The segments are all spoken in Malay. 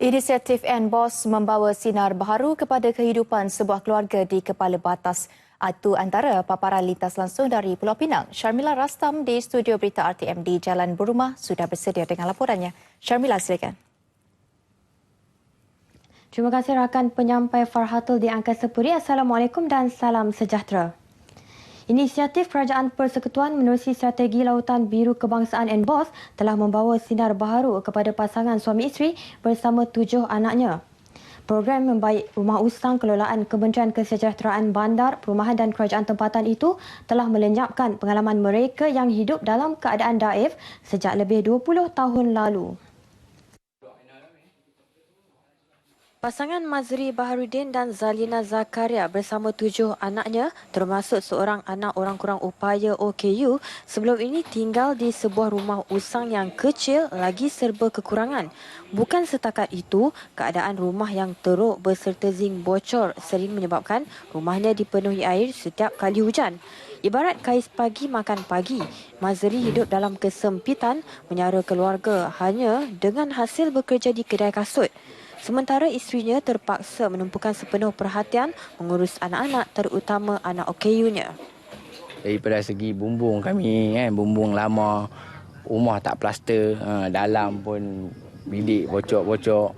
Inisiatif NBOS membawa sinar baharu kepada kehidupan sebuah keluarga di Kepala Batas. Itu antara paparan lintas langsung dari Pulau Pinang. Sharmila Rastam di studio berita RTM di Jalan Burumah sudah bersedia dengan laporannya. Sharmila, silakan. Terima kasih rakan penyampai Farhatul di Angka Sepuri. Assalamualaikum dan salam sejahtera. Inisiatif Kerajaan Persekutuan menerusi strategi Lautan Biru Kebangsaan NBOS telah membawa sinar baharu kepada pasangan suami isteri bersama tujuh anaknya. Program Membaik Rumah Usang Kelolaan Kementerian Kesejahteraan Bandar, Perumahan dan Kerajaan Tempatan itu telah melenyapkan pengalaman mereka yang hidup dalam keadaan daif sejak lebih 20 tahun lalu. Pasangan Mazri Baharudin dan Zalina Zakaria bersama tujuh anaknya termasuk seorang anak orang kurang upaya OKU sebelum ini tinggal di sebuah rumah usang yang kecil lagi serba kekurangan. Bukan setakat itu, keadaan rumah yang teruk berserta zinc bocor sering menyebabkan rumahnya dipenuhi air setiap kali hujan. Ibarat kais pagi makan pagi, Mazri hidup dalam kesempitan menyara keluarga hanya dengan hasil bekerja di kedai kasut. Sementara isterinya terpaksa menumpukan sepenuh perhatian mengurus anak-anak terutama anak OKU-nya. Daripada segi bumbung kami, kan, bumbung lama, rumah tak plaster, ha, dalam pun bilik bocok-bocok.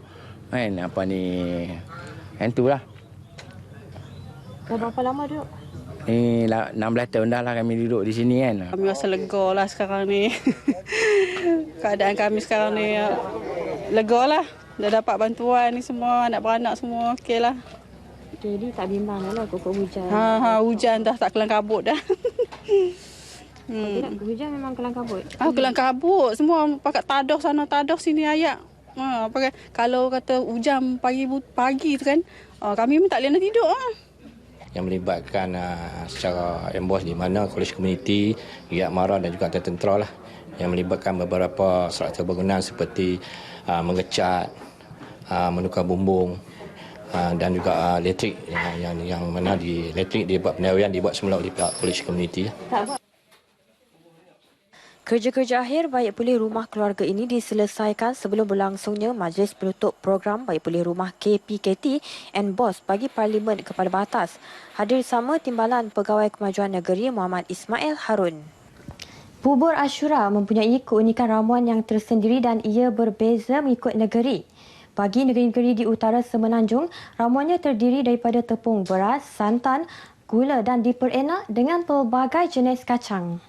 Kan, apa ni, yang tu lah. Dah berapa lama duduk? Ni 16 tahun dah lah kami duduk di sini kan. Kami rasa lega lah sekarang ni. Keadaan kami sekarang ni lega lah. Dah dapat bantuan ni semua, anak beranak semua okey lah. Jadi tak bimbang lah kok hujan. Ha, ha, hujan dah tak kelang kabut dah. hmm. Hujan memang kelang kabut. Ah, kelang kabut. Semua pakai tadah sana, tadah sini ayak. Ha, pakai, kalau kata hujan pagi pagi tu kan, ha, kami pun tak boleh nak tidur. Ha. Yang melibatkan uh, secara embos di mana kolej komuniti, Giat Mara dan juga tentera lah. Yang melibatkan beberapa struktur bangunan seperti uh, mengecat, uh, menukar bumbung uh, dan juga elektrik yang, yang yang mana di elektrik dibuat pendayaan dibuat semula oleh pihak polis komuniti. Kerja-kerja akhir baik pulih rumah keluarga ini diselesaikan sebelum berlangsungnya Majlis Penutup Program Baik Pulih Rumah KPKT and BOS bagi Parlimen Kepala Batas. Hadir sama Timbalan Pegawai Kemajuan Negeri Muhammad Ismail Harun. Bubur Ashura mempunyai keunikan ramuan yang tersendiri dan ia berbeza mengikut negeri. Bagi negeri-negeri di utara Semenanjung, ramuannya terdiri daripada tepung beras, santan, gula dan diperenak dengan pelbagai jenis kacang.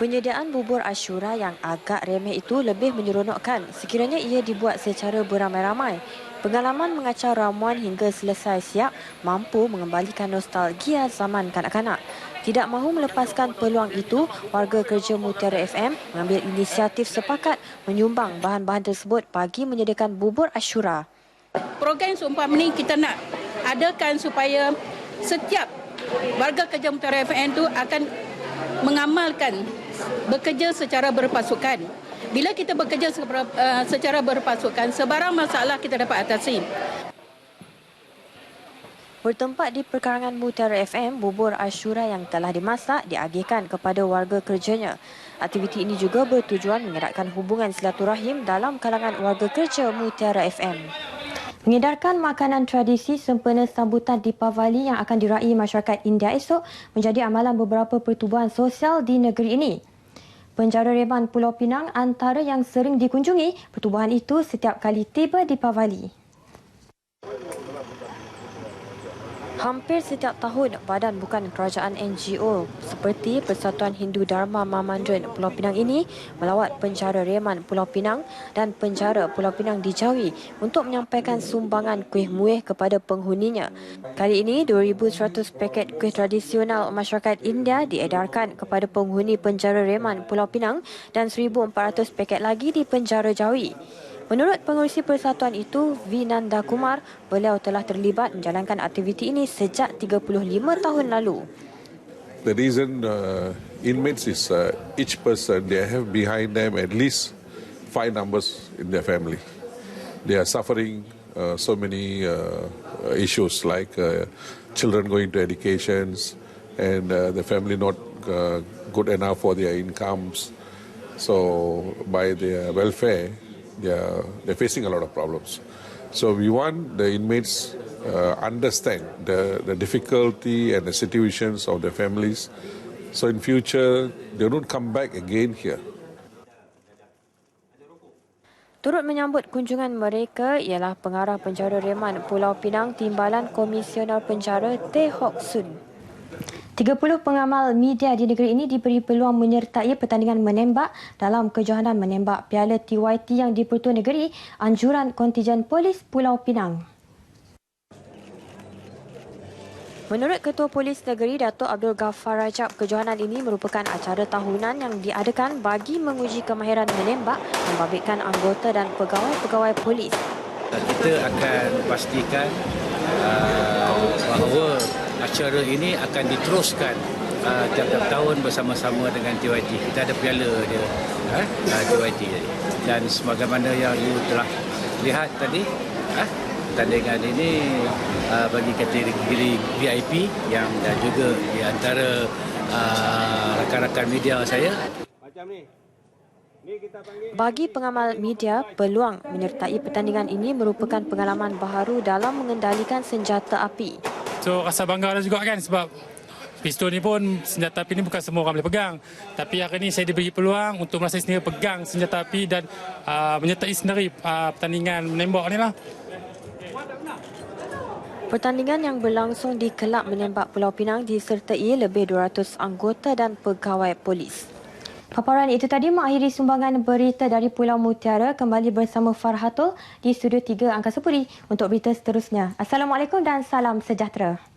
Penyediaan bubur Ashura yang agak remeh itu lebih menyeronokkan sekiranya ia dibuat secara beramai-ramai. Pengalaman mengacau ramuan hingga selesai siap mampu mengembalikan nostalgia zaman kanak-kanak. Tidak mahu melepaskan peluang itu, warga kerja Mutiara FM mengambil inisiatif sepakat menyumbang bahan-bahan tersebut bagi menyediakan bubur Ashura. Program seumpama ini kita nak adakan supaya setiap warga kerja Mutiara FM itu akan mengamalkan bekerja secara berpasukan. Bila kita bekerja uh, secara berpasukan, sebarang masalah kita dapat atasi. Bertempat di perkarangan Mutiara FM, bubur Ashura yang telah dimasak diagihkan kepada warga kerjanya. Aktiviti ini juga bertujuan mengeratkan hubungan silaturahim dalam kalangan warga kerja Mutiara FM. Mengedarkan makanan tradisi sempena sambutan di Pavali yang akan diraih masyarakat India esok menjadi amalan beberapa pertubuhan sosial di negeri ini. Penjara Reban Pulau Pinang antara yang sering dikunjungi pertubuhan itu setiap kali tiba di Pavali. Hampir setiap tahun, badan bukan kerajaan NGO seperti Persatuan Hindu Dharma Mamandran Pulau Pinang ini melawat penjara Reman Pulau Pinang dan penjara Pulau Pinang di Jawi untuk menyampaikan sumbangan kuih muih kepada penghuninya. Kali ini, 2,100 paket kuih tradisional masyarakat India diedarkan kepada penghuni penjara Reman Pulau Pinang dan 1,400 paket lagi di penjara Jawi. Menurut pengurusi persatuan itu, Vinanda Kumar, beliau telah terlibat menjalankan aktiviti ini sejak 35 tahun lalu. The reason uh, inmates is uh, each person, they have behind them at least five numbers in their family. They are suffering uh, so many uh, issues like uh, children going to educations and uh, the family not uh, good enough for their incomes So by their welfare, they are they're facing a lot of problems. So we want the inmates uh, understand the, the difficulty and the situations of their families. So in future, they don't come back again here. Turut menyambut kunjungan mereka ialah pengarah penjara reman Pulau Pinang Timbalan Komisioner Penjara Teh Hok Sun. 30 pengamal media di negeri ini diberi peluang menyertai pertandingan menembak dalam kejohanan menembak Piala TYT yang dipertua negeri anjuran kontijen polis Pulau Pinang. Menurut Ketua Polis Negeri Datuk Abdul Ghaffar Rajab, kejohanan ini merupakan acara tahunan yang diadakan bagi menguji kemahiran menembak membabitkan anggota dan pegawai-pegawai polis. kita akan pastikan uh, bahawa acara ini akan diteruskan uh, tiap-tiap tahun bersama-sama dengan TYT. Kita ada piala dia, uh, TYT tadi. Dan sebagaimana yang you telah lihat tadi, uh, pertandingan ini uh, bagi kategori VIP yang dan juga di antara uh, rakan-rakan media saya Bagi pengamal media, peluang menyertai pertandingan ini merupakan pengalaman baharu dalam mengendalikan senjata api. So rasa bangga juga kan sebab pistol ni pun senjata api ni bukan semua orang boleh pegang. Tapi hari ni saya diberi peluang untuk merasa sendiri pegang senjata api dan uh, menyertai sendiri uh, pertandingan menembak ni lah. Pertandingan yang berlangsung di Kelab Menembak Pulau Pinang disertai lebih 200 anggota dan pegawai polis. Paparan itu tadi mengakhiri sumbangan berita dari Pulau Mutiara kembali bersama Farhatul di Studio 3 Angkasa Puri untuk berita seterusnya. Assalamualaikum dan salam sejahtera.